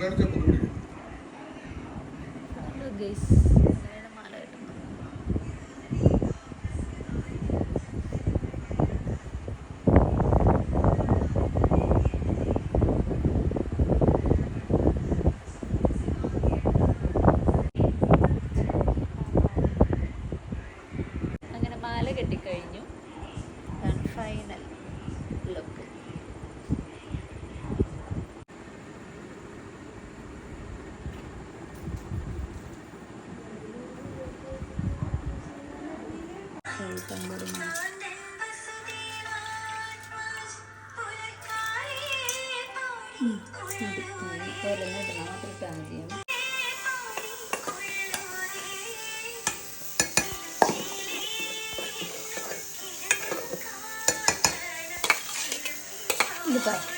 ഒന്ന് ഇത് പറ എണ്ണ ഇരിക്കണം ഇത്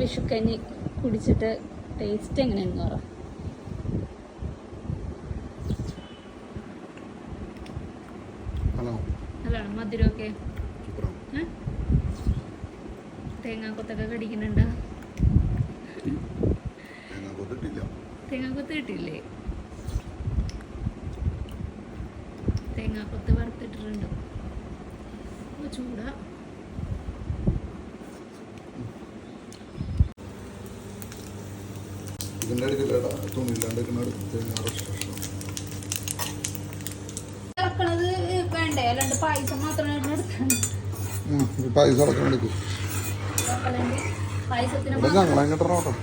വിഷുക്കഞ്ഞി കുടിച്ചിട്ട് ടേസ്റ്റ് എങ്ങനെയാണെന്ന് പറ. മധുരമൊക്കെ? തേങ്ങാക്കൊത്തൊക്കെ കടിക്കുന്നുണ്ട്? കൊത്തിട്ടില്ല തേങ്ങാക്കൊത്ത് വറുത്തിട്ടിട്ടുണ്ട്. ചൂടാ. അടുക്കല്ലേടാ തുണി ഇല്ലാണ്ട് ഇറക്കണത് വേണ്ടേ? അല്ലാണ്ട് പായസം അടക്കാൻ എടുക്കും പായസത്തിന് ഇവിടെ കേട്ടോ. മാത്രം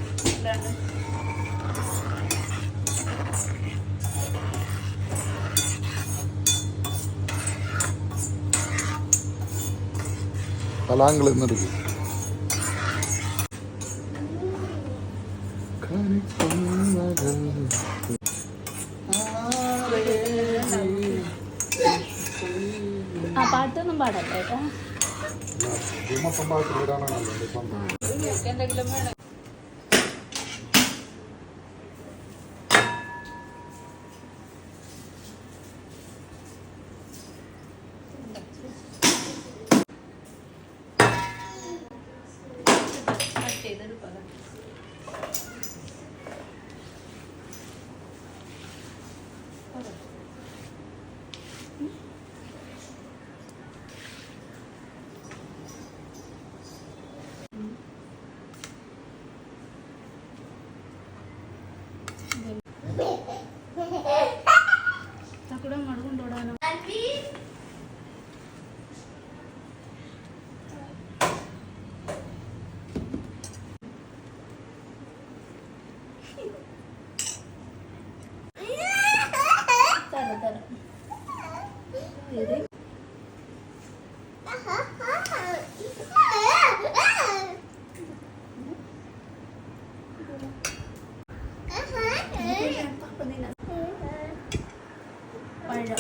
എന്നെടുക്കും പാട്ടൊന്നും പാടല്ല കേട്ടോ. എന്തെങ്കിലും വേണം. പഴം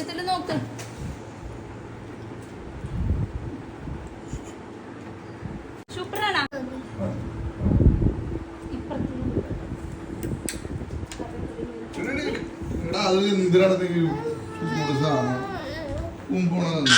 ഇതിൽ നോക്ക് സൂപ്പറാണ്? അത് എന്തിനാണ് കുമ്പോണത്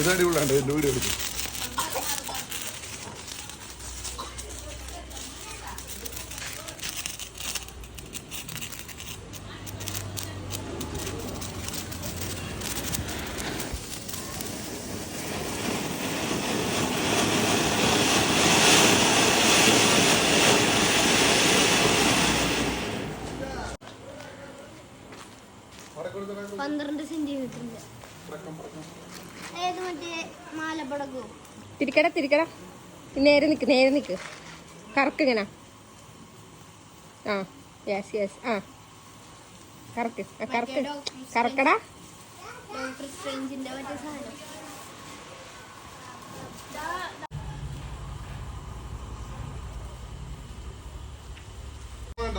ഇത് അടിപൊളിയാണ് എന്റെ വീട് എടുക്കും. പന്ത്രണ്ട് ഏത് മറ്റേ മാലപ്പടക്കോ തിരിക്കട തിരിക്കടാ. നേരെ നിക്ക് നേരെ നിക്ക്. കറക്ക് ഇങ്ങനെ. ആ യെസ് യെസ് ആ. കറക്ക് കറക്ക്. കറക്കടാ. ഡോക്ടർ സ്ട്രെഞ്ചിന്റെ മറ്റേ സാധനം. വേണ്ട.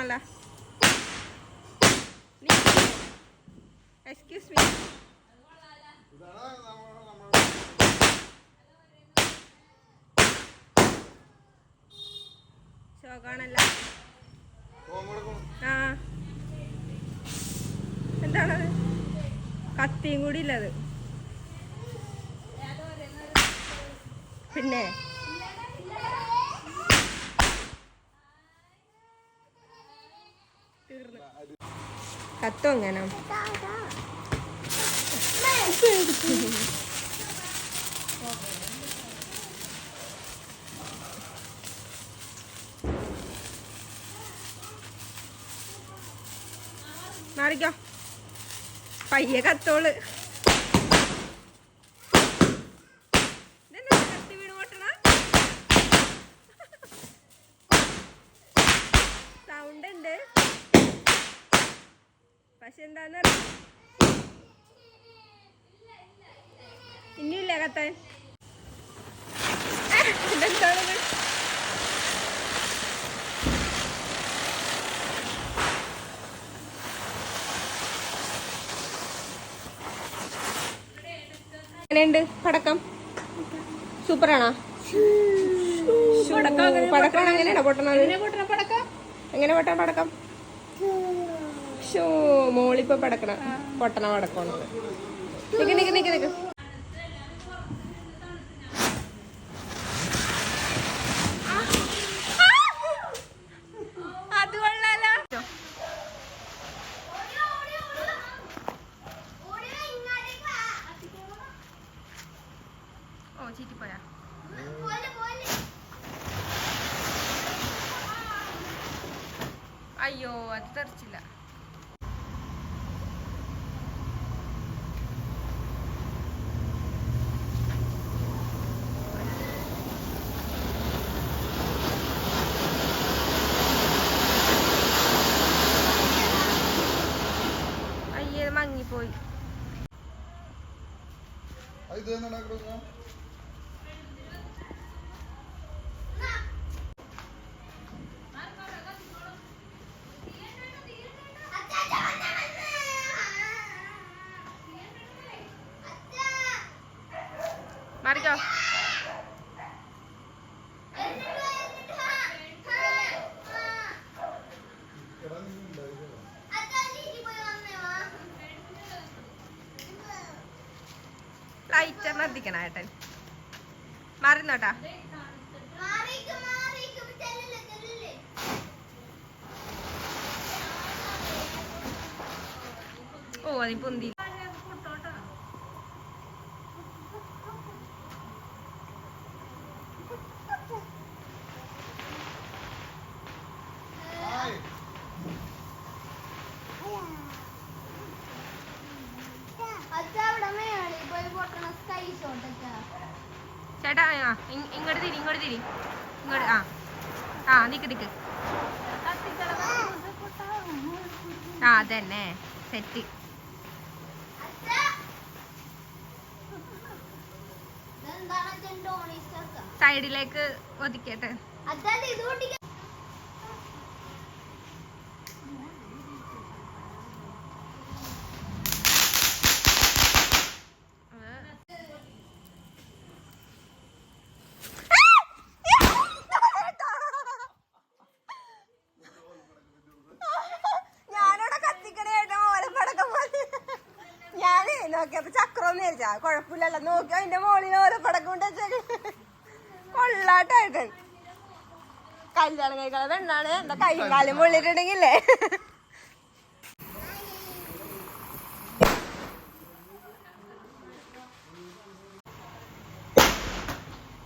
ആണല്ലോ എക്സ്ക്യൂസ് മീ ശോകാണല്ലോ. ആ. എന്താണത് കത്തിയും കൂടി ഇല്ലത്. പിന്നെ? കത്തും എങ്ങനെ മാറിക്കോ. പയ്യെ കത്തോൾ ഇതെന്താ കത്തി വീണ് പൊട്ടണ സൗണ്ട് ഉണ്ട് പക്ഷെ എന്താന്ന് ഇനിയില്ല കത്താൻ ഇതെന്താണത് എങ്ങനെയുണ്ട് പടക്കം? സൂപ്പറാണോ? പടക്കം എങ്ങനെയാണോ പൊട്ടണത്? പൊട്ടണ പടക്കം? എങ്ങനെ പൊട്ടാൻ പടക്കം? ഷോ മോളിപ്പോ പടക്കണ പൊട്ടണ പടക്കമാണ്. നിക്ക് നിക്ക് നിക്ക് നിക്ക്. ചീറ്റിപ്പോയാ അയ്യോ അത് തെറിച്ചില്ല അയ്യേ ഇത് മങ്ങിപ്പോയി എന്താണ് കൊടുക്കാം മാറിക്കോ. പോവാ നീ പൊന്തി അച്ഛാ അവിടെ മേളിൽ പോയി പൊട്ടണ സ്കൈ ഷോട്ട് അച്ഛാ ചേട്ടാ ഇങ്ങോട്ട് തിരി ഇങ്ങോട്ട് തിരി. ഇങ്ങോട്ട് ആ. ആ നിക്ക് നിക്ക്. ആ അതന്നെ. സെറ്റ്. പോലെ. ഒതുക്കട്ടെ നോക്കിയപ്പോ ചക്രം മേടിച്ചാ കൊഴപ്പില്ലല്ലോ നോക്കി അതിന്റെ മോളിനെ ഓരോ കൊണ്ട് വെച്ചേക്ക് കൊള്ളാട്ടായിട്ട് കല്യാണം കഴിക്കാതെ പെണ്ണാണ്. എന്താ കൈയും കാലും പൊള്ളിട്ടുണ്ടെങ്കിലേ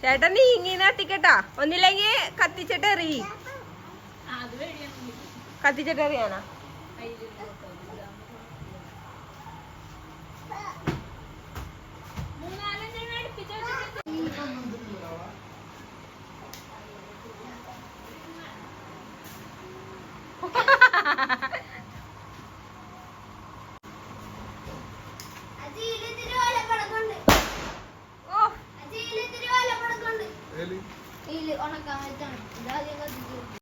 ചേട്ടൻ നീങ്ങി കത്തിക്കട്ടാ. ഒന്നില്ലെങ്കിൽ കത്തിച്ചിട്ട് എറി. കത്തിച്ചിട്ട് എറിയാനാ?